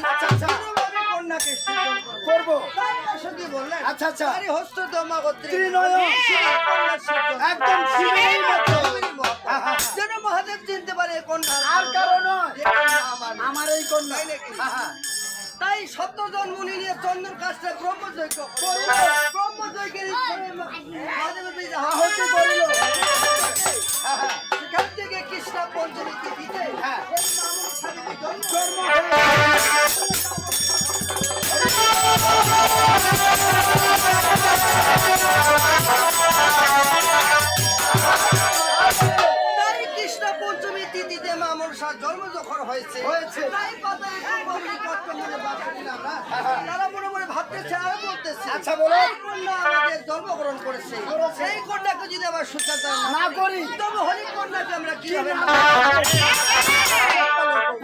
আচ্ছা, আচ্ছা। আচ্ছা, আচ্ছা। আরে হস্ত দমা গোত্রী। একদম মতো। হ্যাঁ, হ্যাঁ। যেন মহাদেব চিনতে পারে কন্যা আর আমার এই কন্যা তাই নাকি? হ্যাঁ, হ্যাঁ। তাই সত্যজন মুনি নিয়ে চন্দন কাজটা ব্রহ্মযজ্ঞ ব্রহ্মযজ্ঞের মহাদেবের বিজয় আহুতি করিল। হ্যাঁ, হ্যাঁ। সেখান থেকে কৃষ্ণ পঞ্চমী তিথিতে জন্ম কৃষ্ণ পঞ্চমী তিথিতে মামুন শাহ জন্ম যখন হয়েছে হয়েছে। তাই কথা আচ্ছা, বলো। কন্যা আমাদের জন্মগ্রহণ করেছে। সেই কন্যাকে যদি আবার সুচাচার না করি। তবে হরি কন্যাকে আমরা কীভাবে করব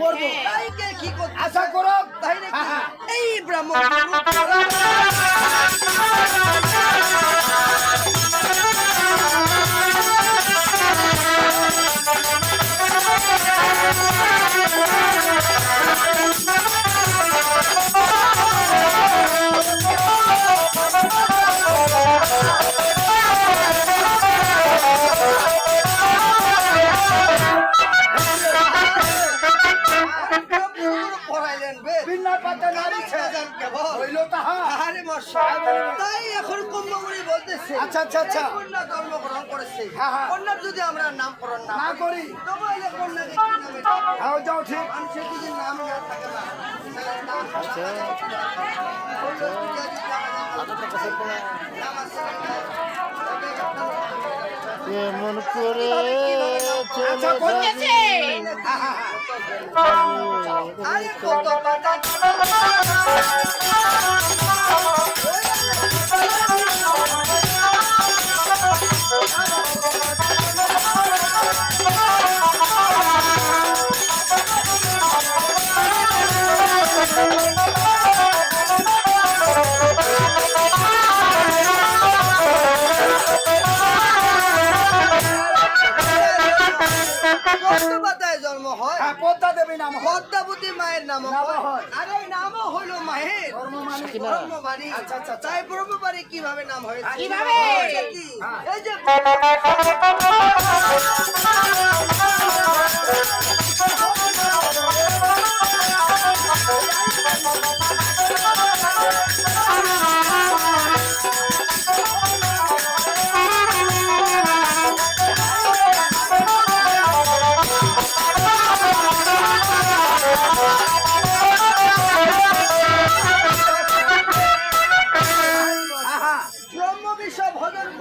করব। তাই কে কি করতে আশা করো তাই হ্যাঁ, হ্যাঁ। এই ব্রাহ্মণ মশাই তাই এখন কুম্ভমণি বলতেছে আচ্ছা, আচ্ছা, আচ্ছা। এই কন্যা জন্মগ্রহণ করেছে হ্যাঁ, হ্যাঁ। কন্যার যদি আমরা নামকরণ না না করি। তবে কন্যাকে কি নামে ডাকবো? হ্যাঁ যাও ঠিক যদি নাম না থাকে না? এমন করে আচ্ছা। আরে কত পদ্মা দেবী নাম। পদ্মাবতী মায়ের নাম নাম। আর এই নামও হইল মায়ের। ব্রহ্মবাণী আচ্ছা, আচ্ছা, আচ্ছা। তাই ব্রহ্মবাড়ি কীভাবে নাম হয়েছে কীভাবে? কি? হ্যাঁ। এই যে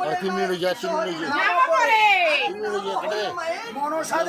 আর তুমি যা, তুমি সহজ যা। মনসা